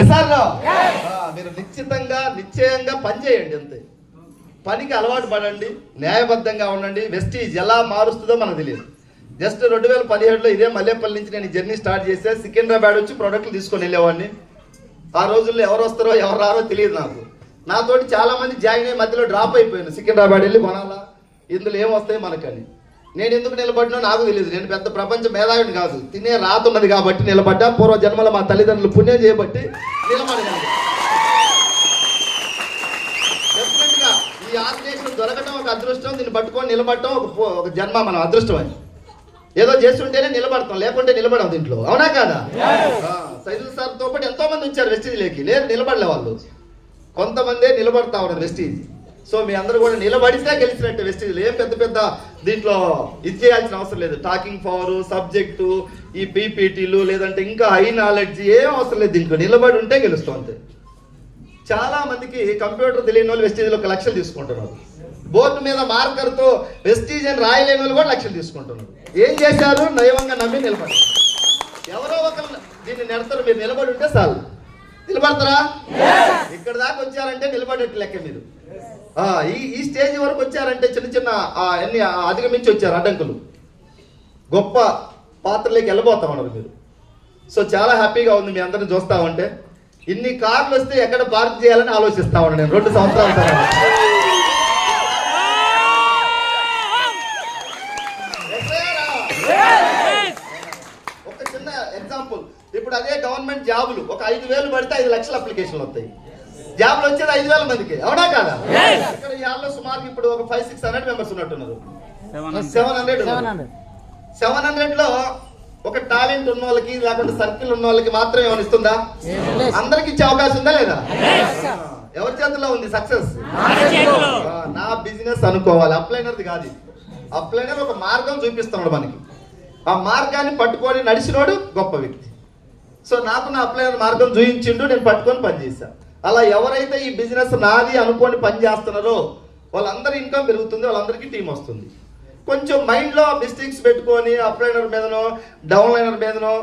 ఎస్ఆర్లో మీరు నిశ్చితంగా నిశ్చయంగా పని చేయండి అంతే. పనికి అలవాటు పడండి న్యాయబద్ధంగా ఉండండి. వెస్టీజ్ ఎలా మారుస్తుందో మనకు తెలియదు. జస్ట్ రెండు వేల పదిహేడులో ఇదే మల్లేపల్లి నుంచి నేను జర్నీ స్టార్ట్ చేస్తే సికింద్రాబాద్ వచ్చి ప్రోడక్ట్లు తీసుకొని వెళ్ళేవాడిని. ఆ రోజుల్లో ఎవరు వస్తారో ఎవరు రారో తెలియదు నాకు. నాతోటి చాలా మంది జాయిన్ అయ్యి మధ్యలో డ్రాప్ అయిపోయాను. సికింద్రాబాద్ వెళ్ళి కొనాలా? ఇందులో ఏం వస్తాయి మనకని. నేను ఎందుకు నిలబడినా నాకు తెలియదు నేను పెద్ద ప్రపంచ మేధావిని కాదు. తినే రాతున్నది కాబట్టి నిలబడ్డా. పూర్వ జన్మలో మా తల్లిదండ్రులు పుణ్యం చేయబట్టి నిలబడగలిగా డెఫినెట్గా ఈ ఆర్గనైజేషన్ దొరకటం ఒక అదృష్టం. దీన్ని పట్టుకొని నిలబడటం ఒక జన్మ మనం అదృష్టం అని ఏదో చేస్తుంటేనే నిలబడతాం. లేకుంటే నిలబడం దీంట్లో. అవునా కాదా? ఆ, సైదుల్ సార్తో పాటు ఎంతో మంది వచ్చారు వెస్టీజ్ లేకి లేరు నిలబడలే వాళ్ళు. కొంతమందే నిలబడతా ఉన్నారు వెస్టీజ్ సో మీ అందరూ కూడా నిలబడితే గెలిచినట్టే వెస్టీజ్ ఏం పెద్ద పెద్ద దీంట్లో ఇది చేయాల్సిన అవసరం లేదు. టాకింగ్ పవర్ సబ్జెక్టు ఈ పీపీటీలు లేదంటే ఇంకా హై నాలెడ్జ్ ఏం అవసరం లేదు దీంట్లో. నిలబడి ఉంటే గెలుస్తాం అంతే. చాలా మందికి కంప్యూటర్ తెలియని వాళ్ళు వెస్టీజ్ ఒక లక్షలు తీసుకుంటున్నారు. బోర్డు మీద మార్కర్తో వెస్టీజ్ అని రాయలేని వాళ్ళు కూడా లక్షలు తీసుకుంటున్నారు. ఏం చేశారు? నయవంగా నమ్మి నిలబడి ఎవరో ఒకరు దీన్ని నెడతారు. మీరు నిలబడి ఉంటే చాలు. నిలబడతారా? ఇక్కడ దాకా వచ్చారంటే నిలబడేట్టు లెక్క మీరు. ఈ ఈ స్టేజ్ వరకు వచ్చారంటే చిన్న చిన్న అన్ని అధిగమించి వచ్చారు అడ్డంకులు. గొప్ప పాత్రలోకి వెళ్ళబోతా ఉన్నారు మీరు. సో చాలా హ్యాపీగా ఉంది మీ అందరిని చూస్తా ఉంటే. ఇన్ని కార్లు వస్తే ఎక్కడ పార్క్ చేయాలని ఆలోచిస్తా ఉన్నాను నేను. రెండు సంవత్సరాల తర్వాత ఒక చిన్న ఎగ్జాంపుల్ ఇప్పుడు అదే గవర్నమెంట్ జాబులు. ఒక ఐదు వేలు పడితే ఐదు లక్షల అప్లికేషన్లు వస్తాయి. జాబులు వచ్చేది ఐదు వేల మందికి. అవునా కాదా? ఇక్కడ హాల్లో సుమారు ఇప్పుడు ఒక ఫైవ్ సిక్స్ హండ్రెడ్ మెంబర్స్ ఉన్నట్టున్నారు. సెవెన్ హండ్రెడ్ సెవెన్ హండ్రెడ్లో ఒక టాలెంట్ ఉన్న వాళ్ళకి లేకుంటే సర్కిల్ ఉన్న వాళ్ళకి మాత్రం ఏమైనా ఇస్తుందా? అందరికి ఇచ్చే అవకాశం ఉందా లేదా? ఎవరి చేతుల్లో ఉంది సక్సెస్ నా బిజినెస్ అనుకోవాలి. అప్లైనర్ది కాదు. అప్లైనర్ ఒక మార్గం చూపిస్తున్నాడు మనకి. ఆ మార్గాన్ని పట్టుకొని నడిచినోడు గొప్ప వ్యక్తి. సో నాకు నా అప్లైనర్ మార్గం చూపించిండు నేను పట్టుకొని పని చేశా అలా ఎవరైతే ఈ బిజినెస్ నాది అనుకొని పని చేస్తున్నారో వాళ్ళందరి ఇన్కమ్ పెరుగుతుంది వాళ్ళందరికీ టీం వస్తుంది. కొంచెం మైండ్లో మిస్టేక్స్ పెట్టుకొని అప్లైనర్ మీదనో డౌన్లైనర్ మీదనో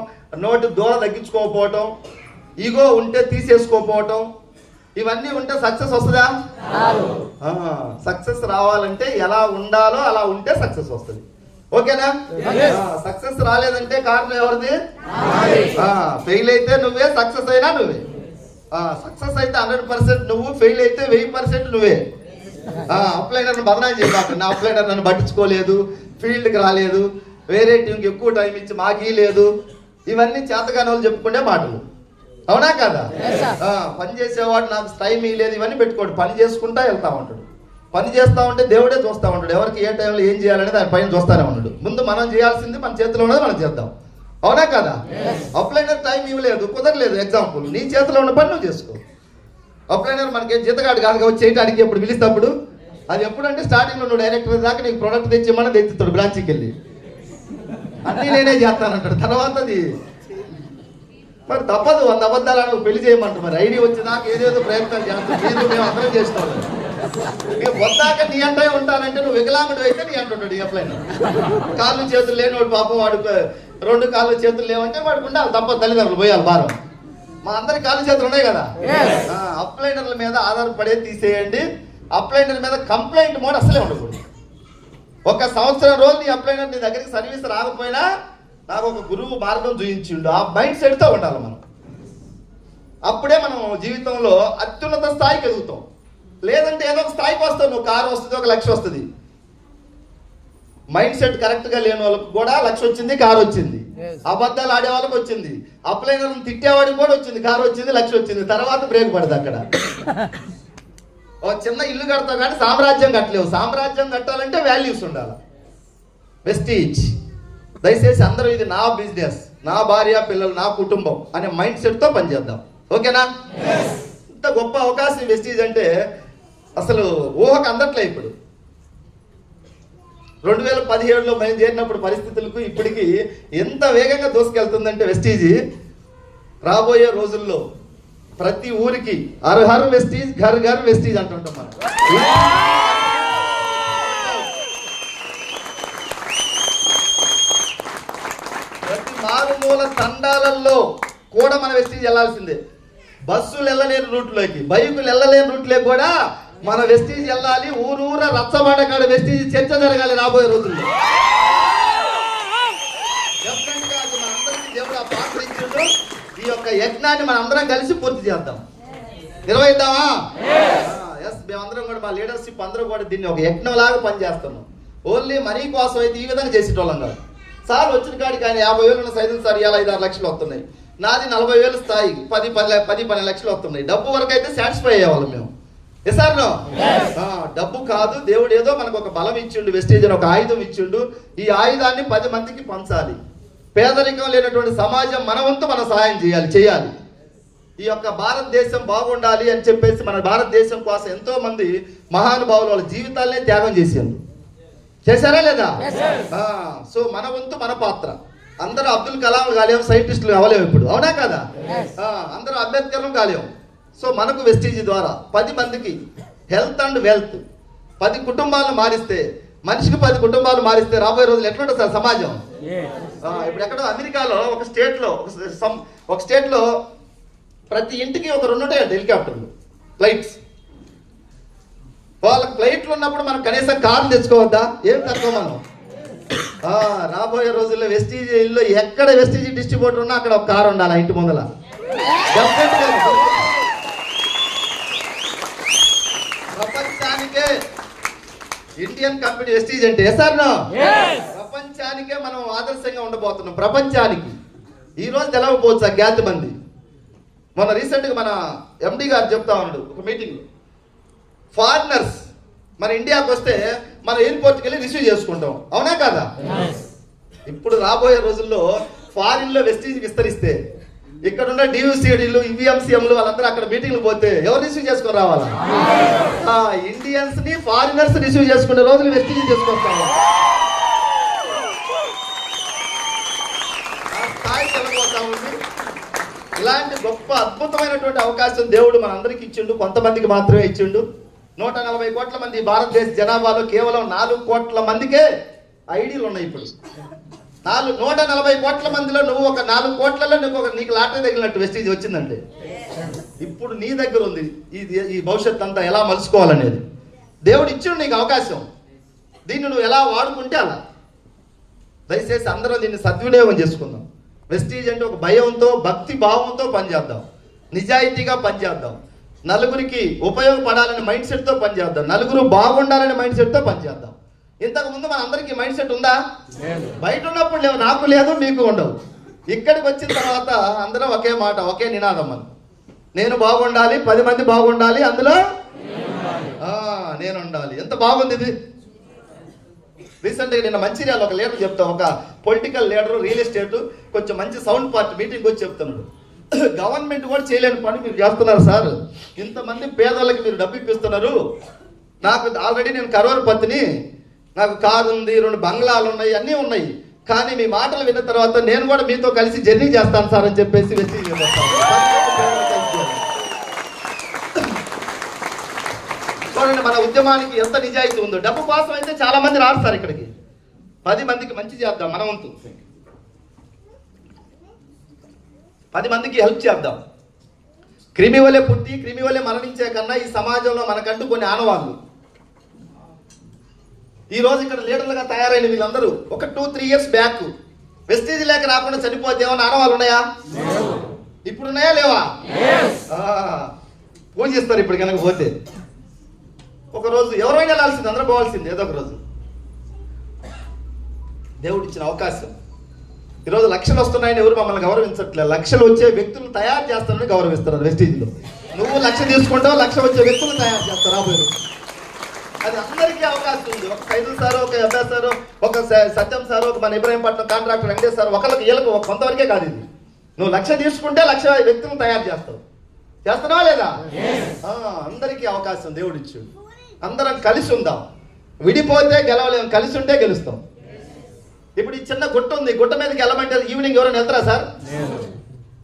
నోటి దూర తగ్గించుకోకపోవటం ఈగో ఉంటే తీసేసుకోకపోవటం ఇవన్నీ ఉంటే సక్సెస్ వస్తుందా? సక్సెస్ రావాలంటే ఎలా ఉండాలో అలా ఉంటే సక్సెస్ వస్తుంది. ఓకేనా? సక్సెస్ రాలేదంటే కారణం ఎవరిది? ఫెయిల్ అయితే నువ్వే సక్సెస్ అయినా నువ్వే. సక్సెస్ అయితే హండ్రెడ్ పర్సెంట్ నువ్వు ఫెయిల్ అయితే వెయ్యి పర్సెంట్ నువ్వే. అప్లైనర్ బదనాం చేయబాక నా అప్లైనర్ నన్ను పట్టించుకోలేదు ఫీల్డ్కి రాలేదు వేరే టీంకి ఎక్కువ టైం ఇచ్చి మాకీ లేదు. ఇవన్నీ చేతగాని వాళ్ళు చెప్పుకునే మాటలు. అవునా కదా? పని చేసేవాడు నాకు టైం ఇవ్వలేదు ఇవన్నీ పెట్టుకోడు. పని చేసుకుంటా వెళ్తా ఉంటాడు. పని చేస్తా ఉంటే దేవుడే చూస్తా ఉంటాడు. ఎవరికి ఏ టైంలో ఏం చేయాలనేది ఆయన పైన చూస్తానే ఉన్నాడు. ముందు మనం చేయాల్సింది మన చేతిలో ఉన్నది మనం చేద్దాం. అవునా కదా? అప్లైనర్ టైం ఇవ్వలేదు కుదరలేదు ఎగ్జాంపుల్ నీ చేతిలో ఉన్న పని నువ్వు చేసుకో. అప్లైనర్ మనకి జీతగాడు కాదు చేయడానికి ఎప్పుడు పిలిస్తప్పుడు అది ఎప్పుడంటే స్టార్టింగ్లో నువ్వు డైరెక్టర్ దాకా నీకు ప్రొడక్ట్ తెచ్చిమని తెచ్చిస్తాడు బ్రాంచ్కి వెళ్ళి. అన్నీ నేనే చేస్తానంటాడు. తర్వాత అది మరి తప్పదు వంద అబద్ధాలు ఆడ పెళ్ళి చేయమంటారు మరి. ఐడి వచ్చేదాకా ఏదేదో ప్రయత్నాలు చేస్తాం మీరు మేము అందరం చేస్తాం వద్దాక నీ అంటే ఉంటానంటే నువ్వు వికలాంగుడు అయితే నీ అంటుంటాడు అప్లైనర్ కాళ్ళు చేతులు లేనివాడు పాపం వాడు రెండు కాళ్ళు చేతులు లేవంటే వాడికి ఉండాలి తప్ప తల్లిదండ్రులు పోయాలి భారం. మా అందరి కాళ్ళు చేతులు ఉన్నాయి కదా? అప్లైనర్ల మీద ఆధారపడే తీసేయండి. అప్లైనర్ మీద కంప్లైంట్ మోడ్ అసలే ఉండకూడదు. ఒక సంవత్సరం రోజు నీ అప్లైనర్ నీ దగ్గరికి సర్వీస్ రాకపోయినా నాకు ఒక గురువు మార్గం చూపించిండు. ఆ మైండ్ సెట్తో ఉండాలి మనం. అప్పుడే మనం జీవితంలో అత్యున్నత స్థాయికి ఎదుగుతాం. లేదంటే ఏదో ఒక స్థాయికి వస్తావు నువ్వు కారు వస్తుంది ఒక లక్ష వస్తుంది. మైండ్ సెట్ కరెక్ట్గా లేని వాళ్ళకి కూడా లక్ష వచ్చింది కారు వచ్చింది. అబద్ధాలు ఆడే వాళ్ళకి వచ్చింది. అప్లైనర్ తిట్టేవాడికి కూడా వచ్చింది కారు వచ్చింది లక్ష వచ్చింది. తర్వాత బ్రేక్ పడదు అక్కడ. చిన్న ఇల్లు కడతావు కానీ సామ్రాజ్యం కట్టలేవు. సామ్రాజ్యం కట్టాలంటే వాల్యూస్ ఉండాలి. వెస్టీజ్ దయచేసి అందరూ ఇది నా బిజినెస్ నా భార్య పిల్లలు నా కుటుంబం అనే మైండ్ సెట్తో పనిచేద్దాం. ఓకేనా? ఇంత గొప్ప అవకాశం వెస్టీజ్ అంటే అసలు ఊహకు అందట్లే ఇప్పుడు. రెండు వేల పదిహేడులో మేము చేరినప్పుడు పరిస్థితులకు ఇప్పటికీ ఎంత వేగంగా దూసుకెళ్తుందంటే వెస్టీజీ రాబోయే రోజుల్లో ప్రతి ఊరికి హర్ హర్ వెస్టీజ్ ఘర్ ఘర్ వెస్టీజ్ అంటుంటాం మనం. ప్రతి మారుమూల తండాలలో కూడా మన వెస్టీజ్ వెళ్ళాల్సిందే. బస్సులు వెళ్ళలేని రూట్లోకి బైకులు వెళ్ళలేని రూట్లోకి కూడా మన వెస్టీజ్ వెళ్ళాలి ఊరూర రచ్చబండ కాడ వెస్టీజ్ చర్చ జరగాలి రాబోయే రోజుల్లో. దేవుడు పాత్ర ఇచ్చిండు. ఈ యొక్క యజ్ఞాన్ని మనం అందరం కలిసి పూర్తి చేద్దాం. నిర్వహిద్దామా ఎస్ మేమందరం కూడా మా లీడర్షిప్ అందరం కూడా దీన్ని ఒక యజ్ఞం లాగా పనిచేస్తున్నాం. ఓన్లీ మనీ కోసం అయితే ఈ విధంగా చేసేటోళ్ళం కాదు. సార్ వచ్చిన కాడికి ఆయన యాభై వేలు ఉన్న సైజులు సార్ ఇవాళ ఐదు ఆరు లక్షలు వస్తున్నాయి. నాది నలభై వేలు స్థాయి పది పది పది పన్నెండు లక్షలు వస్తున్నాయి. డబ్బు వరకు అయితే సాటిస్ఫై అయ్యేవాళ్ళం మేము. ఎస్ సార్ నో డబ్బు కాదు దేవుడు ఏదో మనకు ఒక బలం ఇచ్చిండు వెస్టేజ్ అని ఒక ఆయుధం ఇచ్చిండు. ఈ ఆయుధాన్ని పది మందికి పంచాలి. పేదరికం లేనటువంటి సమాజం మన వంతు మనం సహాయం చేయాలి చేయాలి. ఈ యొక్క భారతదేశం బాగుండాలి అని చెప్పేసి మన భారతదేశం కోసం ఎంతో మంది మహానుభావులు వాళ్ళ జీవితాలనే త్యాగం చేశారు. చేశారా లేదా? సో మన వంతు మన పాత్ర. అందరూ అబ్దుల్ కలాం కాలేం సైంటిస్టులు కావలేము ఇప్పుడు. అవునా కదా? అందరూ అంబేద్కర్లు కాలేము సో మనకు వెస్టీజ్ ద్వారా పది మందికి హెల్త్ అండ్ వెల్త్ పది కుటుంబాలను మారిస్తే మనిషికి పది కుటుంబాలు మారిస్తే రాబోయే రోజులు ఎట్లుంటుంది సార్ సమాజం? ఇప్పుడు ఎక్కడో అమెరికాలో ఒక స్టేట్లో ఒక some- ఒక స్టేట్లో ప్రతి ఇంటికి ఒక రెండు ఉంటాయి హెలికాప్టర్లు ఫ్లైట్స్. వాళ్ళకి ఫ్లైట్లు ఉన్నప్పుడు మనం కనీసం కారు తెచ్చుకోవద్దా? ఏం తక్కువ మనం? రాబోయే రోజుల్లో వెస్టీజ్ ఇల్లు ఎక్కడ వెస్టీజ్ డిస్ట్రిబ్యూటర్ ఉన్నా అక్కడ ఒక కారు ఉండాలి ఇంటి ముందల Definitely గా. ప్రపంచానికే ఇండియన్ కంపెనీ వెస్టీజ్ అంటే ప్రపంచానికే మనం ఆదర్శంగా ఉండబోతున్నాం ప్రపంచానికి. ఈ రోజు తెలవకపోవచ్చు ఆ జ్ఞాతి మంది. మొన్న రీసెంట్గా మన ఎండి గారు చెప్తా ఉన్నాడు ఒక మీటింగ్ ఫారినర్స్ మన ఇండియాకి వస్తే మన ఎయిర్పోర్ట్కి వెళ్ళి రిసీవ్ చేసుకుంటాం. అవునా కాదా? ఇప్పుడు రాబోయే రోజుల్లో ఫారిన్లో వెస్టీజ్ విస్తరిస్తే ఇక్కడ ఉన్న డియూసీడీలు ఈవీఎంసీఎంలు వాళ్ళందరూ అక్కడ మీటింగ్లు పోతే ఎవరు రిసీవ్ చేసుకొని రావాలా? ఇండియన్స్ని ఫారినర్స్ రిసీవ్ చేసుకునే రోజులు వెస్టిజ్ చేసుకొస్తాము ఇలాంటి గొప్ప అద్భుతమైనటువంటి అవకాశం దేవుడు మనందరికి ఇచ్చిండు కొంతమందికి మాత్రమే ఇచ్చిండు. నూట నలభై కోట్ల మంది భారతదేశ జనాభాలో కేవలం నాలుగు కోట్ల మందికే ఐడీలు ఉన్నాయి ఇప్పుడు. నాలుగు నూట నలభై కోట్ల మందిలో నువ్వు ఒక నాలుగు కోట్లలో నీకు ఒక నీకు లాటరీ తగిలినట్టు వెస్టేజ్ వచ్చిందంటే. ఇప్పుడు నీ దగ్గర ఉంది. ఈ ఈ భవిష్యత్ అంతా ఎలా మలుచుకోవాలనేది. దేవుడు ఇచ్చిన నీకు అవకాశం. దీన్ని నువ్వు ఎలా వాడుకుంటే అలా. దయచేసి అందరం దీన్ని సద్వినియోగం చేసుకుందాం. వెస్టీజ్ అంటే ఒక భయంతో భక్తి భావంతో పనిచేద్దాం. నిజాయితీగా పనిచేద్దాం. నలుగురికి ఉపయోగపడాలని మైండ్ సెట్తో పనిచేద్దాం. నలుగురు బాగుండాలనే మైండ్ సెట్తో పనిచేద్దాం. ఇంతకు ముందు మన అందరికీ మైండ్ సెట్ ఉందా? బయట ఉన్నప్పుడు లేవు నాకు లేదు మీకు ఉండవు. ఇక్కడికి వచ్చిన తర్వాత అందరం ఒకే మాట ఒకే నినాదం అని నేను బాగుండాలి పది మంది బాగుండాలి అందులో నేను ఉండాలి ఎంత బాగుంది ఇది? రీసెంట్గా నిన్న మంచిర్యాల ఒక లీడర్ చెప్తా ఒక పొలిటికల్ లీడర్ రియల్ ఎస్టేట్ కొంచెం మంచి సౌండ్ పార్టీ మీటింగ్ వచ్చి చెప్తున్నాడు. గవర్నమెంట్ కూడా చేయలేని పని మీరు చేస్తున్నారు సార్. ఇంతమంది పేదలకు మీరు డబ్బు ఇప్పిస్తున్నారు. నాకు ఆల్రెడీ నేను కరోరు పత్తిని నాకు కారు ఉంది రెండు బంగ్లాలు ఉన్నాయి అన్నీ ఉన్నాయి. కానీ మీ మాటలు విన్న తర్వాత నేను కూడా మీతో కలిసి జర్నీ చేస్తాను సార్ అని చెప్పేసి వచ్చి చూడండి మన ఉద్యమానికి ఎంత నిజాయితీ ఉందో. డబ్బు కోసం అయితే చాలా మంది రారు సార్ ఇక్కడికి. పది మందికి మంచి చేద్దాం మన వంతు. పది మందికి హెల్ప్ చేద్దాం. క్రిమి వలె పుట్టి క్రిమి వలె మరణించే కన్నా ఈ సమాజంలో మనకంటూ కొన్ని ఆనవాళ్ళు ఈ రోజు ఇక్కడ లీడర్లుగా తయారైన వీళ్ళందరూ ఒక two three years back wastage లేక రాకుండా చనిపోతే ఏమన్నా ఆనవాళ్ళు ఉన్నాయా? ఇప్పుడు ఉన్నాయా లేవా పూజిస్తారు ఇప్పుడు కనుక పోతే. ఒక రోజు ఎవరైనా వెళ్ళాల్సింది అందరూ పోవాల్సింది ఏదో ఒక రోజు. దేవుడు ఇచ్చిన అవకాశం. ఈరోజు లక్షలు వస్తున్నాయని ఎవరు మమ్మల్ని గౌరవించట్లేదు. లక్షలు వచ్చే వ్యక్తులు తయారు చేస్తారని గౌరవిస్తున్నారు వెస్టీజ్లో. నువ్వు లక్ష తీసుకుంటావు లక్ష వచ్చే వ్యక్తులు తయారు చేస్తారు. రాబోయే. అది అందరికీ అవకాశం ఉంది. ఒక సైదుల్ సార్ ఒక అబ్బాయి సార్ ఒక సత్యం సార్ ఒక మన ఇబ్రాహీంపట్నం కాంట్రాక్టర్ వెంకటేష్ సార్ ఒకరికి వీళ్ళకి ఒక కొంతవరకే కాదు ఇది. నువ్వు లక్ష తీసుకుంటే లక్ష వ్యక్తులను తయారు చేస్తావు. చేస్తున్నావా లేదా? అందరికీ అవకాశం దేవుడు ఇచ్చాడు అందరం కలిసి ఉందాం. విడిపోతే గెలవలేము కలిసి ఉంటే గెలుస్తాం. ఇప్పుడు ఈ చిన్న గుట్ట ఉంది గుట్ట మీదకి వెళ్ళమంటే ఈవినింగ్ ఎవరైనా వెళ్తారా సార్?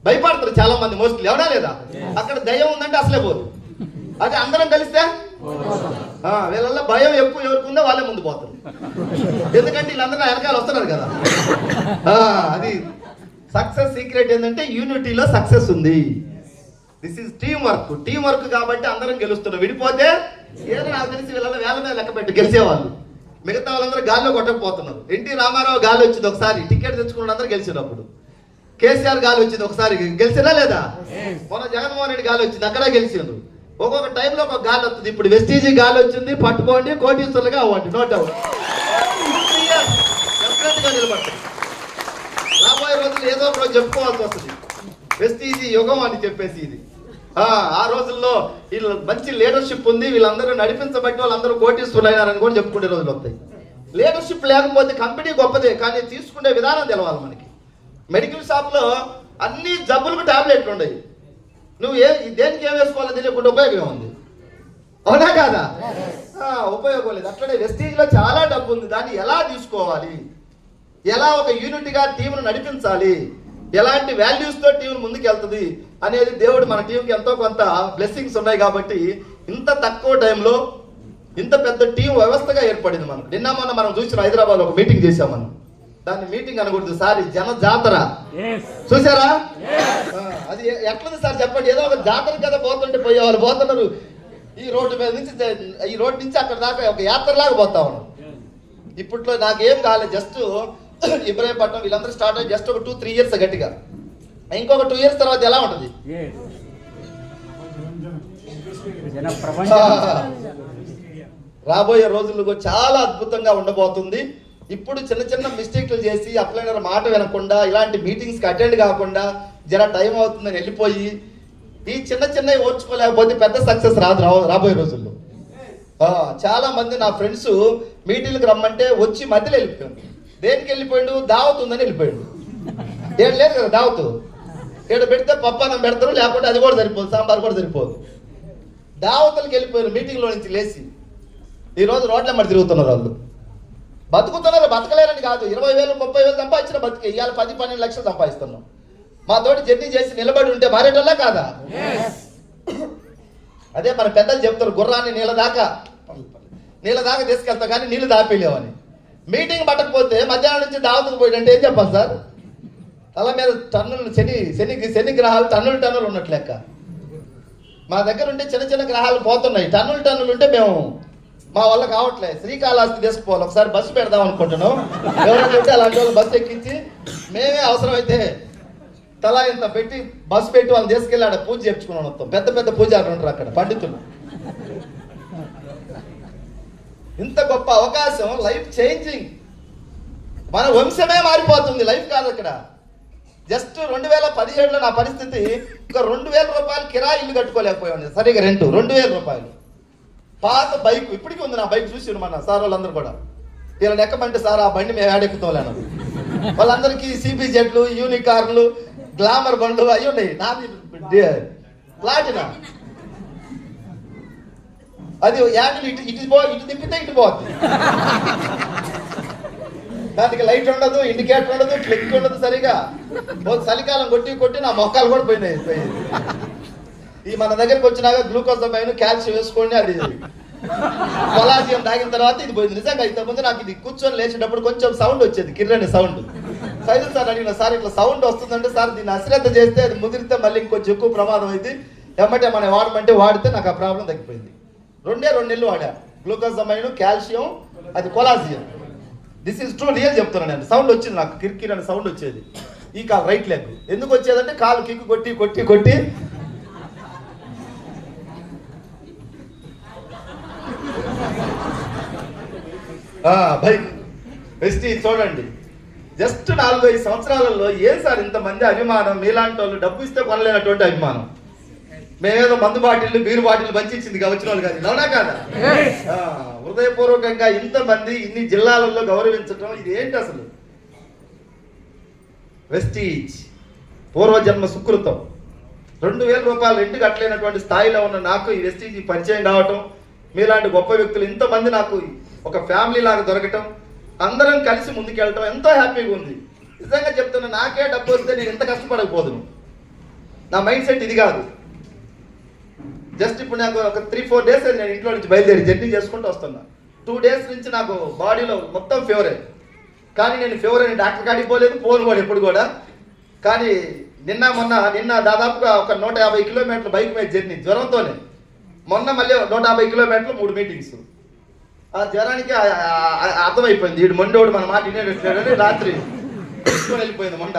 భయపడతారు చాలా మంది మోస్ట్లీ. ఎవరా లేదా? అక్కడ దయ్యం ఉందంటే అసలే పోదు. అదే అందరం కలిస్తే? వీళ్ళల్లో భయం ఎక్కువ ఎవరికి ఉందో వాళ్ళే ముందు పోతారు. ఎందుకంటే వీళ్ళందరూ వెనకాల వస్తున్నారు కదా. అది సక్సెస్ సీక్రెట్ ఏంటంటే యూనిటీలో సక్సెస్ ఉంది. This is team work team work కాబట్టి అందరం గెలుస్తున్నాం. విడిపోతే ఏదో నాకు తెలిసి వీళ్ళ వేల మీద లెక్క పెట్టి గెలిచేవాళ్ళు. మిగతా వాళ్ళందరూ గాల్లో కొట్టకపోతున్నారు. ఎన్టీ రామారావు గాలి వచ్చింది ఒకసారి. టికెట్ తెచ్చుకున్న అందరూ గెలిచినప్పుడు. కేసీఆర్ గాలి వచ్చింది ఒకసారి. గెలిచినా లేదా? మొన్న జగన్మోహన్ రెడ్డి గాలి వచ్చింది. అక్కడ గెలిచిండు ఒక్కొక్క టైంలో ఒక గాలి వస్తుంది. ఇప్పుడు వెస్టీజీ గాలి వచ్చింది పట్టుకోండి కోటీశ్వరులుగా అవ్వండి నో డౌట్ నిలబడతాయి రాబోయే రోజులు ఏదో ఒక రోజు చెప్పుకోవాల్సి వస్తుంది. వెస్టీజీ యుగం అని చెప్పేసి ఇది. ఆ రోజుల్లో వీళ్ళు మంచి లీడర్షిప్ ఉంది. వీళ్ళందరూ నడిపించబట్టి వాళ్ళందరూ అయినారని కూడా చెప్పుకునే రోజులు వస్తాయి. లీడర్షిప్ లేకపోతే కంపెనీ గొప్పదే కానీ తీసుకునే విధానం తెలవాలి మనకి. మెడికల్ షాప్లో అన్ని జబ్బులకు టాబ్లెట్లు ఉన్నాయి నువ్వు ఏ దేనికి ఏం వేసుకోవాలో తెలియకుండా ఉపయోగం ఉంది. అవునా కాదా? ఉపయోగం లేదు. అట్లనే వెస్టీజ్లో చాలా డబ్బు ఉంది. దాన్ని ఎలా తీసుకోవాలి? ఎలా ఒక యూనిట్గా టీంను నడిపించాలి? ఎలాంటి వాల్యూస్తో టీం ముందుకు వెళ్తుంది అనేది దేవుడు మన టీంకి ఎంతో కొంత బ్లెస్సింగ్స్ ఉన్నాయి కాబట్టి ఇంత తక్కువ టైంలో ఇంత పెద్ద టీం వ్యవస్థగా ఏర్పడింది మనకు. నిన్న మొన్న మనం చూసిన హైదరాబాద్ ఒక మీటింగ్ చేశాం మనం. దాన్ని మీటింగ్ అనకూడదు. సారీ జన జాతర చూసారా అది ఎ- ఎట్లుంది సార్ చెప్పండి. ఏదో ఒక జాతర కదా పోతుంటే పోయేవాళ్ళు. పోతున్నారు. ఈ రోడ్డు మీద నుంచి ఈ రోడ్డు నుంచి అక్కడ దాకా ఒక యాత్రలాగా పోతా ఉన్నాం. ఇప్పట్లో నాకేం కాలేదు జస్ట్ ఇబ్రాహీంపట్నం వీళ్ళందరూ స్టార్ట్ అయ్యి జస్ట్ ఒక టూ త్రీ ఇయర్స్ గట్టిగా. ఇంకొక టూ ఇయర్స్ తర్వాత ఎలా ఉంటుంది? రాబోయే రోజుల్లో చాలా అద్భుతంగా ఉండబోతుంది. ఇప్పుడు చిన్న చిన్న మిస్టేక్లు చేసి అప్లైనర్ మాట వినకుండా ఇలాంటి మీటింగ్స్కి అటెండ్ కాకుండా జర టైం అవుతుందని వెళ్ళిపోయి ఈ చిన్న చిన్నవి ఓర్చుకోలేకపోతే పెద్ద సక్సెస్ రాదు రా- రాబోయే రోజుల్లో. చాలా మంది నా ఫ్రెండ్స్ మీటింగ్కి రమ్మంటే వచ్చి మధ్యలో వెళ్ళిపోయాడు దేనికి వెళ్ళిపోయాడు? దావత్ ఉందని వెళ్ళిపోయాడు. ఏడు లేదు కదా దావతు. ఏడు పెడితే పప్పానం పెడతారు లేకపోతే అది కూడా సరిపోదు సాంబార్ కూడా సరిపోదు. దావతులకు వెళ్ళిపోయారు మీటింగ్లో నుంచి లేచి. ఈరోజు రోడ్ల మరి తిరుగుతున్నారు వాళ్ళు. బతుకుతున్నారు బతకలేరని కాదు. ఇరవై వేలు ముప్పై వేలు సంపాదించిన బతికే. ఇవాళ పది పన్నెండు లక్షలు సంపాదిస్తున్నాం. మా తోటి జర్నీ చేసి నిలబడి ఉంటే మారేటోళ్ళా కాదా? అదే మన పెద్దలు చెప్తారు గుర్రాన్ని నీళ్ళ దాకా నీళ్ళ దాకా తీసుకెళ్తా కానీ నీళ్ళు దాపేయలేవని. మీటింగ్ పట్టకపోతే మధ్యాహ్నం నుంచి దావతకు పోయిందంటే ఏం చెప్పాలి సార్? తల మీద టన్నులు శని శని శని గ్రహాలు టన్నులు టన్నులు ఉన్నట్లు లెక్క. మా దగ్గర ఉంటే చిన్న చిన్న గ్రహాలు పోతున్నాయి. టన్నులు టన్నులు ఉంటే మేము మా వల్ల కావట్లేదు శ్రీకాళహస్తి తీసుకుపోవాలి. ఒకసారి బస్సు పెడదాం అనుకుంటున్నాం ఎవరైనా ఉంటే అలాంటి వాళ్ళు బస్సు ఎక్కించి మేమే అవసరమైతే తలా ఇంత పెట్టి బస్సు పెట్టి వాళ్ళని తీసుకెళ్ళి ఆడ పూజ చేయించుకున్నాం మొత్తం. పెద్ద పెద్ద పూజారులు ఉంటారు అక్కడ పండితులు. ఇంత గొప్ప అవకాశం లైఫ్ చేంజింగ్. మన వంశమే మారిపోతుంది లైఫ్ కాదు అక్కడ. జస్ట్ రెండు వేల పదిహేడులో నా పరిస్థితి ఒక రెండు వేల రూపాయలు కిరాయి ఇల్లు కట్టుకోలేకపోయాను సరిగా రెంట్ రెండు వేల రూపాయలు. పాత బైక్ ఇప్పటికీ ఉంది నా బైక్ చూసి మన సార్ వాళ్ళందరూ కూడా. వీళ్ళని ఎక్కమంటే సార్ ఆ బండి మేము ఏడెక్కుతాం వాళ్ళందరికీ సిపి జెట్లు యూనికార్లు గ్లామర్ బండ్లు అవి ఉన్నాయి. నాది ప్లాటినా? అది యాడిల్ ఇటు ఇటు పో ఇటు తిప్పితే ఇటు పోతుంది దానికి లైట్ ఉండదు ఇండికేటర్ ఉండదు క్లిక్ ఉండదు సరిగా. చలికాలం కొట్టి కొట్టి నా మొక్కలు కూడా పోయినాయి పోయి. ఈ మన దగ్గరికి వచ్చినాక గ్లూకోజ్ పైన కాల్షియం వేసుకోండి అది. పొలాసియం తాగిన తర్వాత ఇది పోయింది. నిజంగా ఇంతకుముందు నాకు ఇది కూర్చొని లేచేటప్పుడు కొంచెం సౌండ్ వచ్చేది కిర్రని సౌండ్. సైజు సార్ అడిగిన సార్ ఇట్లా సౌండ్ వస్తుందంటే సార్ దీన్ని అశ్రద్ధ చేస్తే అది ముదిరితే మళ్ళీ ఇంకొంచెం ఎక్కువ ప్రమాదం అయింది ఎమ్మటే మనం వాడమంటే వాడితే నాకు ఆ ప్రాబ్లం తగ్గిపోయింది. రెండే రెండు నెలలు వాడా. గ్లూకోజమైన్ కాల్షియం అది collagen this is true real చెప్తున్నాను నేను. సౌండ్ వచ్చింది నాకు కిర్కిర్ అనే సౌండ్ వచ్చేది. ఈ కాలు రైట్ లెగ్ ఎందుకు వచ్చేదంటే కాలు కిక్కు కొట్టి కొట్టి కొట్టి బైక్ బెస్ట్ చూడండి. జస్ట్ నాలుగు ఐదు సంవత్సరాలలో ఏం సార్ ఇంతమంది అభిమానం మీలాంటి వాళ్ళు డబ్బు ఇస్తే కొనలేనటువంటి అభిమానం. మేమేదో మందు బాటిల్ బీరు బాటిల్ మంచి వచ్చిన వాళ్ళు కాదు. అవునా కాదా? హృదయపూర్వకంగా ఇంతమంది ఇన్ని జిల్లాలలో గౌరవించడం ఇది ఏంటి అసలు? వెస్టీజ్ పూర్వజన్మ సుకృతం. రెండు వేల రూపాయలు రెండు కట్టలేనటువంటి స్థాయిలో ఉన్న నాకు ఈ వెస్టీజ్ పరిచయం కావటం మీలాంటి గొప్ప వ్యక్తులు ఇంతమంది నాకు ఒక ఫ్యామిలీ లాగా దొరకటం అందరం కలిసి ముందుకెళ్ళటం ఎంతో హ్యాపీగా ఉంది. నిజంగా చెప్తున్నా నాకే డబ్బు వస్తే నేను ఎంత కష్టపడకపోదును. నా మైండ్ సెట్ ఇది కాదు. జస్ట్ ఇప్పుడు నాకు ఒక త్రీ ఫోర్ డేస్ నేను ఇంట్లో నుంచి బయలుదేరి జర్నీ చేసుకుంటూ వస్తున్నా. టూ డేస్ నుంచి నాకు బాడీలో మొత్తం ఫీవరే కానీ నేను ఫీవర్ అని డాక్టర్ కాడికి పోలేదు పోను కూడా ఎప్పుడు కూడా. కానీ నిన్న మొన్న నిన్న దాదాపుగా ఒక నూట యాభై కిలోమీటర్ల బైక్ మీద జర్నీ జ్వరంతోనే. మొన్న మళ్ళీ నూట యాభై కిలోమీటర్లు మూడు మీటింగ్స్ ఆ జ్వరానికి అర్థమైపోయింది. వీడు మొండోడు మన మాట వినేటట్లేడని రాత్రి వెళ్ళిపోయింది మొండ.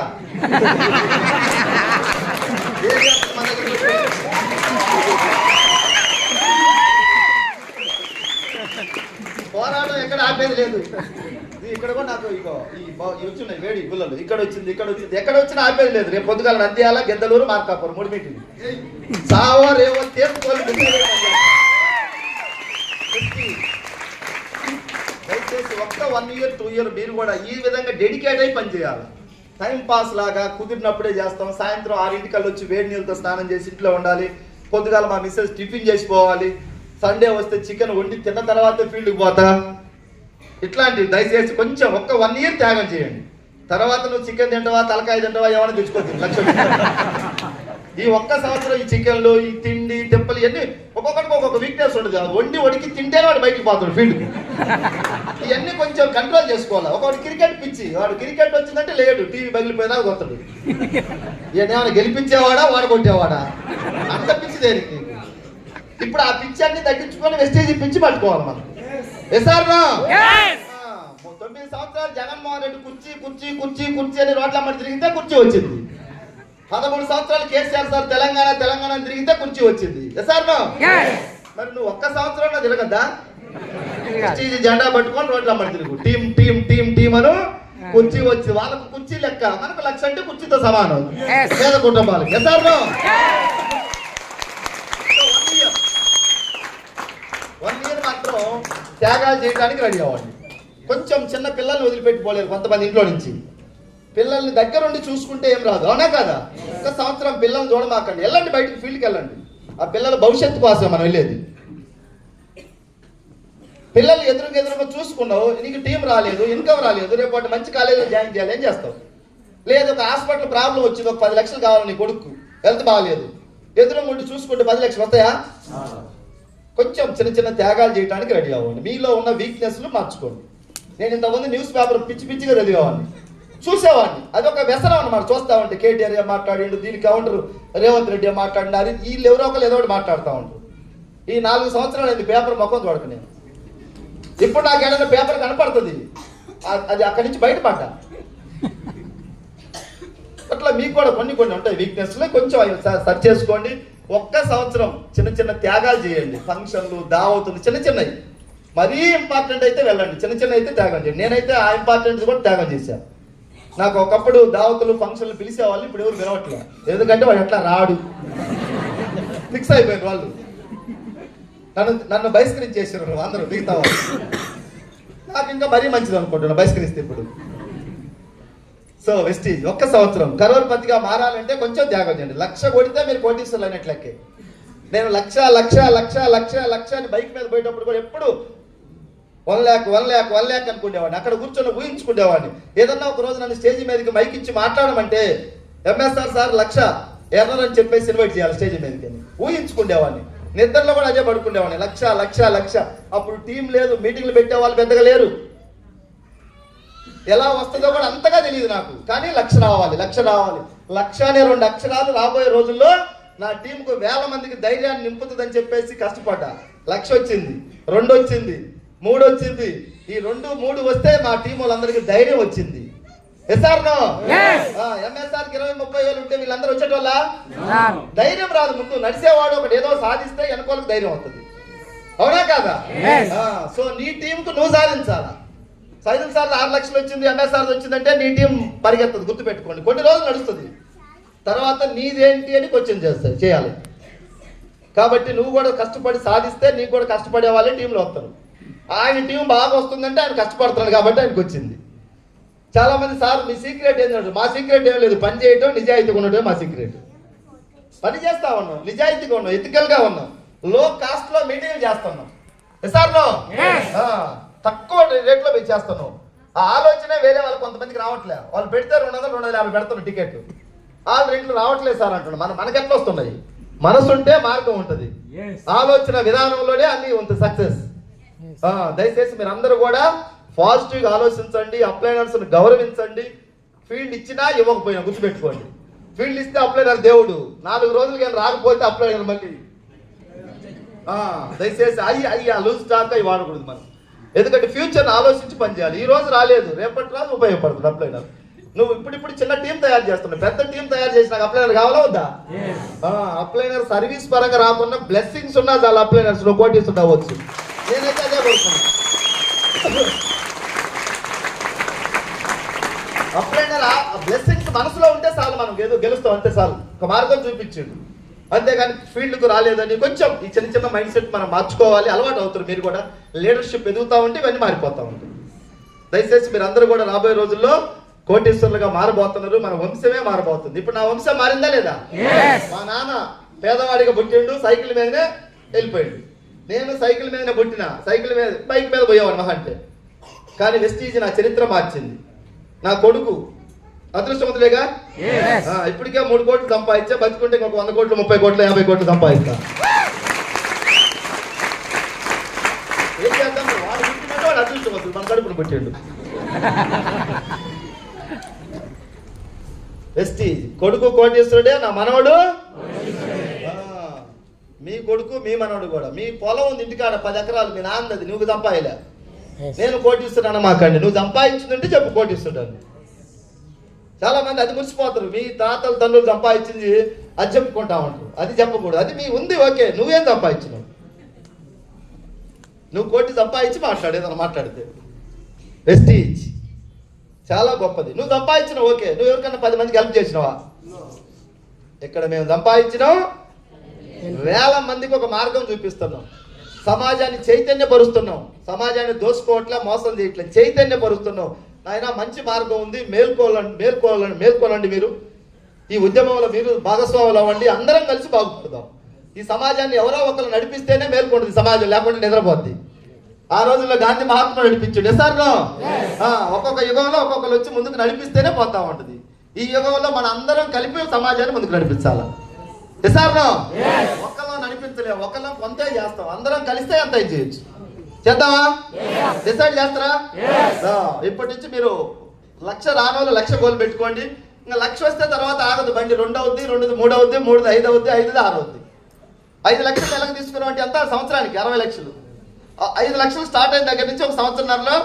పోరాటం ఎక్కడ ఆపేది లేదు. ఇది ఇక్కడ కూడా నాకు ఇగో ఈ వచ్చినాయి వేడి గుల్లలు. ఇక్కడ వచ్చింది ఇక్కడ వచ్చింది. ఎక్కడ వచ్చినా ఆపేది లేదు. రేపు పొద్దుగాల నంద్యాల గెద్దలూరు మార్కాపురం. మూడు మీటింగ్ సావో రేవో తేపుకోవాలి దయచేసి ఒక్క వన్ ఇయర్ టూ ఇయర్ మీరు కూడా ఈ విధంగా డెడికేట్ అయి పనిచేయాలి టైం పాస్ లాగా కుదిరినప్పుడే చేస్తాం. సాయంత్రం ఆరింటికల్లా వచ్చి వేడి నీళ్ళతో స్నానం చేసి ఇంట్లో ఉండాలి. పొద్దుగాల మా మిస్సెస్ టిఫిన్ చేసిపోవాలి సండే వస్తే చికెన్ వండి తిన్న తర్వాత ఫీల్డ్కి పోతా. ఇట్లాంటివి దయచేసి కొంచెం ఒక్క వన్ ఇయర్ త్యాగం చేయండి. తర్వాత నువ్వు చికెన్ తింటావా తలకాయ తింటావా ఏమైనా తెచ్చుకోవచ్చు లక్ష్యం ఈ ఒక్క సంవత్సరం ఈ చికెన్లు ఈ తిండి టెంపుల్ ఇవన్నీ ఒక్కొక్కడికి ఒక్కొక్క వీక్నెస్ ఉంటుంది వండి వడికి తింటేనే వాడు బయటికి పోతాడు ఫీల్డ్ ఇవన్నీ కొంచెం కంట్రోల్ చేసుకోవాలి. ఒకటి క్రికెట్ పిచ్చి వాడు క్రికెట్ వచ్చిందంటే లేడు టీవీ పగిలిపోయినా కొత్తడు ఏమైనా గెలిపించేవాడా వాడు కొట్టేవాడా? అంత పిచ్చి దేనికి? ఇప్పుడు ఆ పిచ్చి అన్ని తగ్గించుకొని వెస్టేజ్ పిచ్చి పట్టుకోవాలి మనం. ఎస్ఆర్ తొమ్మిది సంవత్సరాలు జగన్మోహన్ రెడ్డి కుర్చీ కుర్చీ కుర్చీ కుర్చీ అని రోడ్ల అమ్మడి తిరిగితే కుర్చీ వచ్చింది. పదమూడు సంవత్సరాలు కేసీఆర్ సార్ తెలంగాణ తెలంగాణ తిరిగితే కుర్చీ వచ్చింది. ఎస్ఆర్ మరి నువ్వు ఒక్క సంవత్సరంలో తిరగద్దా? జెండా పట్టుకొని రోడ్ల అమ్మడి తిరుగు. టీం టీం టీం టీం అను కుర్చీ వచ్చి వాళ్ళకు కుర్చీ లెక్క. మనకు లక్ష అంటే కుర్చీతో సమానం. పేద కుటుంబాలకు ఎస్ఆర్ వన్ ఇయర్ మాత్రం త్యాగాలు చేయడానికి రెడీ అవ్వండి. కొంచెం చిన్న పిల్లల్ని వదిలిపెట్టిపోలేరు కొంతమంది ఇంట్లో నుంచి. పిల్లల్ని దగ్గరుండి చూసుకుంటే ఏం రాదు. అవునా కదా? ఒక సంవత్సరం పిల్లల్ని చూడమాకండి. వెళ్ళండి బయటకు ఫీల్డ్కి వెళ్ళండి. ఆ పిల్లల భవిష్యత్తు కోసం మనం వెళ్ళేది. పిల్లలు ఎదురుగా ఎదురుగా చూసుకున్నావు నీకు టీం రాలేదు ఇన్కమ్ రాలేదు రేపు వాటి మంచి కాలేజీలో జాయిన్ చేయాలి ఏం చేస్తావు? లేదు ఒక హాస్పిటల్ ప్రాబ్లం వచ్చింది ఒక పది లక్షలు కావాలి నీ కొడుకు. హెల్త్ బాగాలేదు. ఎదురుగా ఉండి చూసుకుంటే పది లక్షలు వస్తాయా? కొంచెం చిన్న చిన్న త్యాగాలు చేయడానికి రెడీ అవ్వండి. మీలో ఉన్న వీక్నెస్లు మార్చుకోండి. నేను ఇంతకుముందు న్యూస్ పేపర్ పిచ్చి పిచ్చిగా చదివేవాడిని చూసేవాడిని. అది ఒక వ్యసనం అనమాట చూస్తా ఉంటే కేటీఆర్ మాట్లాడిండు దీనికి కౌంటర్ రేవంత్ రెడ్డి మాట్లాడినారు వీళ్ళు ఎవరో ఒకరు ఏదో ఒకటి మాట్లాడుతూ ఉంటారు ఈ నాలుగు సంవత్సరాలు అయింది పేపర్ మొక్కం చూడక నేను. ఇప్పుడు నాకు ఏదైనా పేపర్ కనపడుతుంది. అది అక్కడి నుంచి బయటపడ్డా. అట్లా మీకు కూడా కొన్ని కొన్ని ఉంటాయి వీక్నెస్లో కొంచెం అవి స- చేసుకోండి. ఒక్క సంవత్సరం చిన్న చిన్న త్యాగాలు చేయండి. ఫంక్షన్లు దావతులు చిన్న చిన్నవి. మరీ ఇంపార్టెంట్ అయితే వెళ్ళండి. చిన్న చిన్న అయితే త్యాగం చేయండి. నేనైతే ఆ ఇంపార్టెంట్ కూడా త్యాగం చేశాను నాకు ఒకప్పుడు దావతులు ఫంక్షన్లు పిలిచేవాళ్ళు ఇప్పుడు ఎవరు వినవట్లేదు ఎందుకంటే వాడు ఎట్లా రాడు. ఫిక్స్ అయిపోయారు వాళ్ళు. నన్ను నన్ను బహిష్కరించేసారు అందరూ మిగతా వాళ్ళు. నాకు ఇంకా మరీ మంచిది అనుకుంటున్నాను బహిష్కరిస్తే ఇప్పుడు. సో వెస్టీజ్ ఒక్క సంవత్సరం. కరోర్పతిగా మారాలంటే కొంచెం త్యాగం చేయండి. లక్ష కొడితే మీరు కోటీశ్వరులు అయినట్లకే. నేను లక్ష లక్ష లక్ష లక్ష లక్ష అని బైక్ మీద పోయేటప్పుడు కూడా ఎప్పుడు one lakh one lakh one lakh అనుకునేవాడిని. అక్కడ కూర్చొని ఊహించుకునేవాడిని. ఏదన్నా ఒక రోజు నన్ను స్టేజ్ మీదకి మైక్ ఇచ్చి మాట్లాడమంటే ఎంఎస్ఆర్ సార్ లక్ష ఎర్రర్ అని చెప్పేసి ఇన్వైట్ చేయాలి స్టేజ్ మీదకి అని. ఊహించుకునేవాడిని. నిద్రలో కూడా అదే పడుకునేవాడిని. లక్ష లక్ష లక్ష. అప్పుడు టీం లేదు మీటింగ్లు పెట్టే వాళ్ళు పెద్దగా లేరు. ఎలా వస్తుందో కూడా అంతగా తెలియదు నాకు. కానీ లక్ష రావాలి లక్ష రావాలి. లక్ష అనే రెండు అక్షరాలు రాబోయే రోజుల్లో నా టీంకు వేల మందికి ధైర్యాన్ని నింపుతుందని చెప్పేసి కష్టపడ్డా. లక్ష వచ్చింది రెండు వచ్చింది. మూడు వచ్చింది ఈ రెండు మూడు వస్తే మా టీం వాళ్ళందరికీ ధైర్యం వచ్చింది. SR no. ఎంఎస్ఆర్ ఇరవై ముప్పై వేలు ఉంటే వీళ్ళందరూ వచ్చేటోళ్ళ. ధైర్యం రాదు ముందు. నడిచేవాడు ఒకటి ఏదో సాధిస్తే వెనకోళ్ళకి ధైర్యం వస్తుంది. అవునా కాదా? సో నీ టీంకు నువ్వు సాధించాలా? సైదుల్ సార్ ఆరు లక్షలు వచ్చింది ఎంఎస్ఆర్ వచ్చిందంటే నీ టీం పరిగెత్తదు. గుర్తుపెట్టుకోండి. కొన్ని రోజులు నడుస్తుంది. తర్వాత నీదేంటి అని క్వశ్చన్ చేస్తాయి చేయాలి. కాబట్టి నువ్వు కూడా కష్టపడి సాధిస్తే నీకు కూడా కష్టపడే వాళ్ళే టీంలో వస్తారు. ఆయన టీం బాగా వస్తుందంటే ఆయన కష్టపడుతున్నాడు కాబట్టి ఆయనకు వచ్చింది. చాలా మంది సార్ మీ సీక్రెట్ ఏంటంటే మా సీక్రెట్ ఏం లేదు. పని చేయటం నిజాయితీగా ఉండటమే మా సీక్రెట్ పని చేస్తా ఉన్నాం. నిజాయితీగా ఉన్నాం. ethical గా ఉన్నాం. లో కాస్ట్లో మెయింటైన్ చేస్తున్నాం. Yes. తక్కువ రేట్లో పెట్టి చేస్తున్నాం. ఆ ఆలోచనే వేరే వాళ్ళు కొంతమందికి రావట్లే. వాళ్ళు పెడితే రెండు వందలు రెండు వందల యాభై పెడుతున్నారు టికెట్ వాళ్ళు రేట్లు రావట్లేదు సార్ అంటున్నాడు మన మనకి ఎట్లా వస్తున్నాయి? మనసు ఉంటే మార్గం ఉంటుంది. ఆలోచన విధానంలోనే అన్ని ఉంటుంది. సక్సెస్ దయచేసి మీరు అందరూ కూడా పాజిటివ్గా ఆలోచించండి అప్లైనర్స్ని గౌరవించండి. ఫీల్డ్ ఇచ్చినా ఇవ్వకపోయినా గుర్తుపెట్టుకోండి. ఫీల్డ్ ఇస్తే అప్లైనర్ దేవుడు. నాలుగు రోజులు కానీ రాకపోతే అప్లైనర్ మళ్ళీ. దయచేసి అయ్యి అయ్యి ఆ లూజ్ స్టాక్ అవి వాడకూడదు మనం. ఎందుకంటే ఫ్యూచర్ ఆలోచించి పనిచేయాలి. ఈ రోజు రాలేదు రేపటి రాదు ఉపయోగపడుతుంది అప్లైనర్. నువ్వు ఇప్పుడు ఇప్పుడు చిన్న టీం తయారు చేస్తున్నావు. పెద్ద టీం తయారు చేసినాక అప్లైనర్ కావాలా వద్దా? అప్లైనర్ సర్వీస్ పరంగా రాకుండా బ్లెస్సింగ్స్ ఉన్నా చాలా అప్లైనర్స్ నువ్వు కోటిస్తుండవచ్చు నేనైతే అదే కోరుకున్నాను అప్లైనర్ బ్లెస్సింగ్స్ మనసులో ఉంటే చాలు మనం ఏదో గెలుస్తాం అంతే చాలు. ఒక మార్గం చూపించిండు. అంతేగాని ఫీల్డ్కు రాలేదని కొంచెం ఈ చిన్న చిన్న మైండ్ సెట్ మనం మార్చుకోవాలి అలవాటు అవుతారు మీరు కూడా. లీడర్షిప్ ఎదుగుతా ఉంటే ఇవన్నీ మారిపోతా ఉంటాయి దయచేసి మీరు అందరూ కూడా రాబోయే రోజుల్లో కోటీశ్వరులుగా మారబోతున్నారు మన వంశమే మారబోతుంది. ఇప్పుడు నా వంశం మారిందా లేదా? మా నాన్న పేదవాడిగా పుట్టిండు సైకిల్ మీదనే వెళ్ళిపోయిండు. నేను సైకిల్ మీదనే పుట్టిన సైకిల్ మీద బైక్ మీద పోయేవాడు మహా అంటే. కానీ వెస్టీజ్ నా చరిత్ర మార్చింది. నా కొడుకు అదృష్టవంతులేగా ఇప్పటికే మూడు కోట్లు సంపాదించా బతుకుంటే ఇంకొక వంద కోట్లు ముప్పై కోట్లు యాభై కోట్లు సంపాదిస్తా. ఏం చేద్దాం? వాడు పుట్టినాడు వాడు అదృష్టవంతుడు మన కడుపును పుట్టిండు. వెస్టీజ్ కొడుకు కోటేశ్వరుడే నా మనవడు? ఆ, మీ కొడుకు మీ మనవడు కూడా. మీ పొలం ఉంది ఇంటికాడ పది ఎకరాలు మీ నాన్నది నువ్వు సంపాయలే నేను కోటిస్తున్నాను మాకండి. నువ్వు సంపాదించిందంటే చెప్పు కోటిస్తున్నాను. చాలా మంది అది మురిసిపోతారు. మీ తాతలు తండ్రులు సంపాదించింది అది చెప్పుకుంటా ఉంటారు. అది చెప్పకూడదు. అది మీ ఉంది ఓకే. నువ్వేం సంపాదించినావు? నువ్వు కోటి సంపాదించి మాట్లాడు ఏదైనా మాట్లాడితే వెస్టీజ్ చాలా గొప్పది. నువ్వు సంపాదించిన ఓకే. నువ్వు ఎవరికన్నా పది మందికి హెల్ప్ చేసినావా? ఇక్కడ మేము సంపాదించినాం? వేల మందికి ఒక మార్గం చూపిస్తున్నాం. సమాజాన్ని చైతన్యపరుస్తున్నాం. సమాజాన్ని దోసుకోవట్లే మోసం చేయట్లే చైతన్యపరుస్తున్నాం. నాయన మంచి మార్గం ఉంది. మేల్కోవాలండి మేల్కోవాలండి మేల్కోవాలండి మీరు. ఈ ఉద్యమంలో మీరు భాగస్వాములు అవ్వండి. అందరం కలిసి బాగుపడదాం. ఈ సమాజాన్ని ఎవరో ఒకరు నడిపిస్తేనే మేల్కొంటుంది సమాజం లేకుండా నిద్రపోద్ది. ఆ రోజుల్లో గాంధీ మహాత్ముడు నడిపించాడు. ఎసార్ ఒక్కొక్క యుగంలో ఒక్కొక్కరు వచ్చి ముందుకు నడిపిస్తేనే పోతా ఉంటుంది. ఈ యుగంలో మన అందరం కలిపి సమాజాన్ని ముందుకు నడిపించాలి? ఎసార్ ఒక్కలో నడిపించలేము ఒకళ్ళం కొంతే చేస్తాం. అందరం కలిస్తే ఎంత చేయొచ్చు. చేద్దామా? డిసైడ్ చేస్తారా? ఇప్పటి నుంచి మీరు లక్ష రానోళ్ళు లక్ష గోల్ పెట్టుకోండి. ఇంకా లక్ష వస్తే తర్వాత ఆగదు. బండి రెండు అవుద్ది రెండుది మూడు అవుద్ది మూడుది ఐదు అవుద్ది ఐదుది ఆరు అవుద్ది ఐదు లక్షలు నెలకు తీసుకున్నాం అంటే ఎంత? సంవత్సరానికి అరవై లక్షలు. ఐదు లక్షలు స్టార్ట్ అయిన దగ్గర నుంచి ఒక సంవత్సరంలో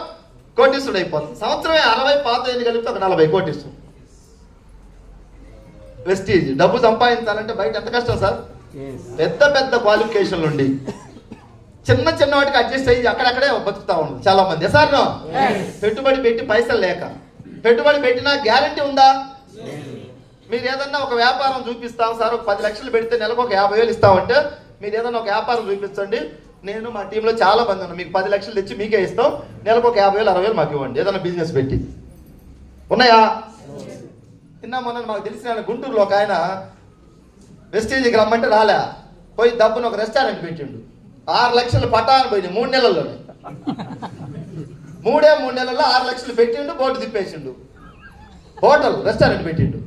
కోటీసుడు అయిపోతుంది సంవత్సరమే అరవై పాత ఎన్ని కలిపితే ఒక నలభై కోటీసు వెస్టీజ్ డబ్బు సంపాదించాలంటే బయట ఎంత కష్టం సార్? పెద్ద పెద్ద క్వాలిఫికేషన్లు ఉండి. చిన్న చిన్న వాటికి అడ్జస్ట్ అయ్యి అక్కడక్కడే బతుకుతా ఉంది చాలా మంది. సార్ పెట్టుబడి పెట్టి పైసలు లేక. పెట్టుబడి పెట్టినా గ్యారంటీ ఉందా? మీరు ఏదన్నా ఒక వ్యాపారం చూపిస్తాం సార్. ఒక పది లక్షలు పెడితే నెలకు ఒక యాభై వేలు ఇస్తామంటే మీరు ఏదన్నా ఒక వ్యాపారం చూపించండి. నేను మా టీంలో చాలా మంది ఉన్నాం. మీకు పది లక్షలు తెచ్చి మీకే ఇస్తాం. నెలకు ఒక యాభై వేలు అరవై వేలు మాకు ఇవ్వండి. ఏదైనా బిజినెస్ పెట్టి. ఉన్నాయా? నిన్న మొన్న మాకు తెలిసిన గుంటూరులో ఒక ఆయన వెస్టేజ్కి రమ్మంటే రాలే. పోయి డబ్బును ఒక రెస్టారెంట్ పెట్టిండు. ఆరు లక్షలు పటాను పోయింది మూడు నెలల్లోనే. మూడే మూడు నెలల్లో ఆరు లక్షలు పెట్టిండు బోటు తిప్పేసిండు. హోటల్ రెస్టారెంట్ పెట్టిండు.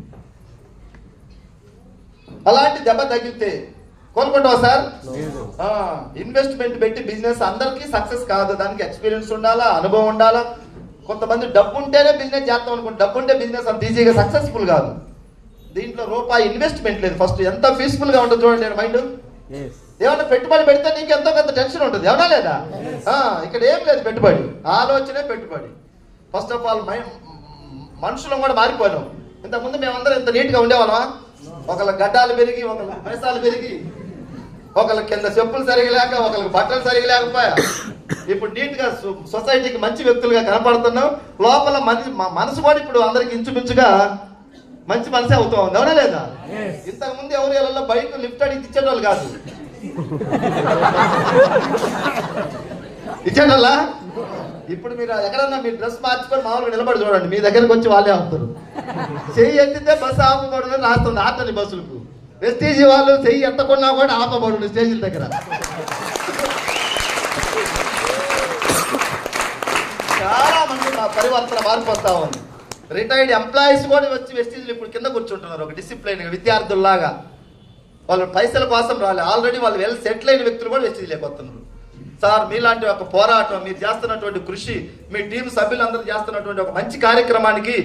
అలాంటి దెబ్బ తగ్గితే కోరుకుంటావా సార్? ఇన్వెస్ట్మెంట్ పెట్టి బిజినెస్ అందరికీ సక్సెస్ కాదు. దానికి ఎక్స్పీరియన్స్ ఉండాలా అనుభవం ఉండాలా? కొంతమంది డబ్బు ఉంటేనే బిజినెస్ చేస్తాం అనుకుంటే. డబ్బు ఉంటే బిజినెస్ అంత ఈజీగా సక్సెస్ఫుల్ కాదు. దీంట్లో రూపాయి ఇన్వెస్ట్మెంట్ లేదు. ఫస్ట్ ఎంత పీస్ఫుల్గా ఉంటుంది చూడండి మైండ్ ఏమన్నా పెట్టుబడి పెడితే నీకు ఎంతో కొంత టెన్షన్ ఉంటుంది. ఏమన్నా లేదా? ఇక్కడ ఏం లేదు పెట్టుబడి. ఆలోచనే పెట్టుబడి. ఫస్ట్ ఆఫ్ ఆల్ మనుషులం కూడా మారిపోయినాం. ఇంతకుముందు మేమందరం ఇంత నీట్గా ఉండేవాళ్ళమా? ఒకళ్ళ గడ్డాలు పెరిగి ఒకళ్ళ పైసాలు పెరిగి ఒకళ్ళ కింద చెప్పులు సరిగా లేక ఒకళ్ళకి బట్టలు సరిగా లేకపోయా ఇప్పుడు నీట్గా సొ- సొసైటీకి మంచి వ్యక్తులుగా కనపడుతున్నాం. లోపల మన మ- మనసు కూడా ఇప్పుడు అందరికి ఇంచుమించుగా మంచి మనసే అవుతా ఉంది. అవునా లేదా? ఇంతకు ముందు ఎవరి ఇళ్ళలో బైక్ లిఫ్ట్ అడిగి ఇచ్చేటోళ్ళు కాదు. ఇచ్చేటోళ్ళా? ఇప్పుడు మీరు ఎక్కడన్నా మీ డ్రెస్ మార్చుకొని మామూలుగా నిలబడి చూడండి. మీ దగ్గరకు వచ్చి వాళ్ళే ఆపుతారు. చెయ్యి ఎత్తితే బస్సు ఆపబడును రాస్తుంది ఆటని బస్సులకు. వెస్టీజీ వాళ్ళు చెయ్యి ఎత్తకున్నా కూడా ఆపబడు స్టేజీల దగ్గర. చాలా మంది మా పరివర్తన మారిపోతా ఉంది. రిటైర్డ్ ఎంప్లాయీస్ కూడా వచ్చి వెస్టీజీలు ఇప్పుడు కింద కూర్చుంటున్నారు. ఒక డిసిప్లైన్ విద్యార్థుల్లాగా. వాళ్ళు పైసల కోసం రాలే. ఆల్రెడీ వాళ్ళు వెల్ సెటిల్ అయిన వ్యక్తులు కూడా వెస్టీజ్ లేకపోతున్నారు సార్ మీలాంటి ఒక పోరాటం మీరు చేస్తున్నటువంటి కృషి మీ టీం సభ్యులందరూ చేస్తున్నటువంటి ఒక మంచి కార్యక్రమానికి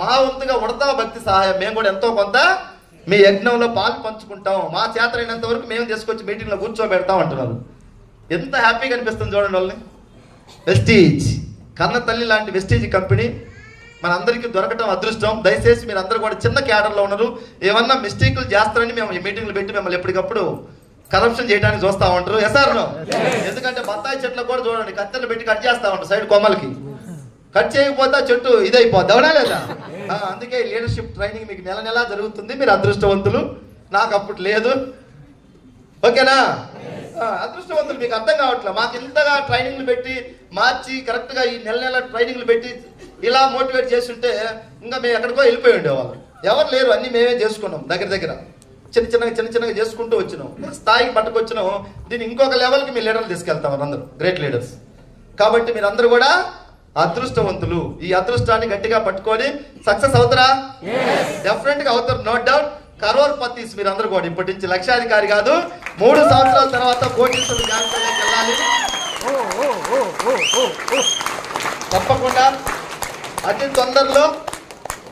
మా వంతుగా ఉడతా భక్తి సహాయం. మేము కూడా ఎంతో కొంత మీ యజ్ఞంలో పాలు పంచుకుంటాం మా చేతనైనంత వరకు మేము తీసుకొచ్చి మీటింగ్లో కూర్చోబెడతాం అంటున్నారు. ఎంత హ్యాపీగా అనిపిస్తుంది చూడండి వాళ్ళని. వెస్టీజ్ కన్న తల్లి లాంటి వెస్టీజ్ కంపెనీ మన అందరికీ దొరకటం అదృష్టం. దయచేసి మీరు అందరూ కూడా చిన్న క్యాడర్లో ఉన్నారు. ఏమన్నా మిస్టేక్లు చేస్తారని మేము ఈ మీటింగ్లు పెట్టి మిమ్మల్ని ఎప్పటికప్పుడు కరప్షన్ చేయడానికి చూస్తా ఉంటారు. ఎస్ఆర్ ఎందుకంటే బత్తాయి చెట్లు కూడా చూడండి కత్తెలు పెట్టి కట్ చేస్తా ఉంటారు సైడ్ కొమ్మలకి. కట్ చేయకపోతే చెట్టు ఇదైపోద్ది. అవునా లేదా? అందుకే లీడర్షిప్ ట్రైనింగ్ మీకు నెల నెలా జరుగుతుంది. మీరు అదృష్టవంతులు. నాకు అప్పుడు లేదు. ఓకేనా? అదృష్టవంతులు మీకు అర్థం కావట్లేదు మాకు ఇంతగా ట్రైనింగ్లు పెట్టి మార్చి కరెక్ట్గా ఈ నెల నెల ట్రైనింగ్లు పెట్టి ఇలా మోటివేట్ చేస్తుంటే ఇంకా మేము ఎక్కడికో వెళ్ళిపోయి ఉండేవాళ్ళం. ఎవరు లేరు అన్నీ మేమే చేసుకున్నాం దగ్గర దగ్గర. చిన్న చిన్నగా చిన్న చిన్నగా చేసుకుంటూ వచ్చినాం. స్థాయికి పట్టుకొచ్చినాం. దీన్ని ఇంకొక లెవెల్కి మీ లీడర్లు తీసుకెళ్తాం అందరూ. గ్రేట్ లీడర్స్ కాబట్టి మీరందరూ కూడా అదృష్టవంతులు. ఈ అదృష్టాన్ని గట్టిగా పట్టుకొని సక్సెస్ అవుతారా? డెఫినెట్గా అవుతారు నో డౌట్ కరోర్ పతీస్ మీరు అందరూ కూడా ఇప్పటి నుంచి లక్షాధికారి కాదు. మూడు సంవత్సరాల తర్వాత వెళ్ళాలి. తప్పకుండా. అతి తొందరలో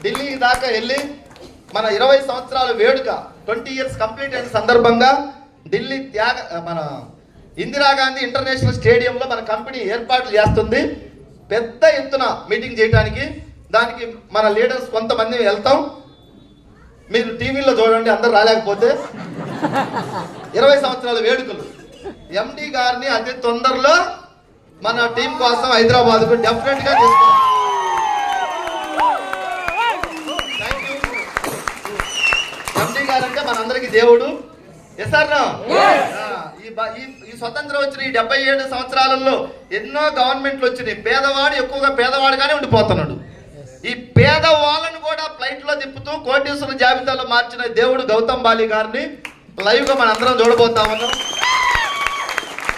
ఢిల్లీ దాకా వెళ్ళి మన ఇరవై సంవత్సరాల వేడుక ట్వంటీ ఇయర్స్ కంప్లీట్ అయిన సందర్భంగా ఢిల్లీ త్యాగ మన ఇందిరాగాంధీ ఇంటర్నేషనల్ స్టేడియంలో మన కంపెనీ ఏర్పాట్లు చేస్తుంది. పెద్ద ఎత్తున మీటింగ్ చేయడానికి దానికి మన లీడర్స్ కొంతమంది వెళ్తాం. మీరు టీవీలో చూడండి అందరు రాలేకపోతే. ఇరవై సంవత్సరాల వేడుకలు. ఎండి గారిని అతి తొందరలో మన టీం కోసం హైదరాబాద్కు డెఫినెట్గా తీసుకుంటాం. ఎండి గారు అంటే మనందరికి దేవుడు. ఎస్ సార్ ఈ స్వతంత్రం వచ్చిన ఈ డెబ్బై ఏడు సంవత్సరాలలో ఎన్నో గవర్నమెంట్లు వచ్చినాయి. పేదవాడు ఎక్కువగా పేదవాడుగానే ఉండిపోతున్నాడు. ఈ పేదవాళ్ళను కూడా ఫ్లైట్లో తిప్పుతూ కోటీశ్వర జాబితాలో మార్చిన దేవుడు గౌతమ్ బాలి గారిని లైవ్గా మన అందరం చూడబోతా ఉన్నాం.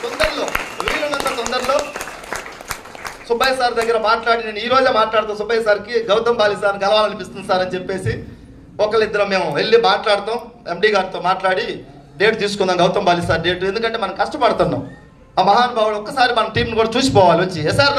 తొందరలో వీలున్నంత తొందరలో సుబ్బయ్య సార్ దగ్గర మాట్లాడి నేను ఈ రోజే మాట్లాడుతూ. సుబ్బయ్య సార్కి గౌతమ్ బాలి సార్ కలవాలనిపిస్తుంది సార్ అని చెప్పేసి ఒకళ్ళిద్దరం మేము వెళ్ళి మాట్లాడతాం. ఎండి గారితో మాట్లాడి డేట్ తీసుకుందాం గౌతమ్ బాలి సార్ డేట్ ఎందుకంటే మనం కష్టపడుతున్నాం. ఆ మహానుభావుడు ఒక్కసారి మన టీంని కూడా చూసిపోవాలి వచ్చి. Yes sir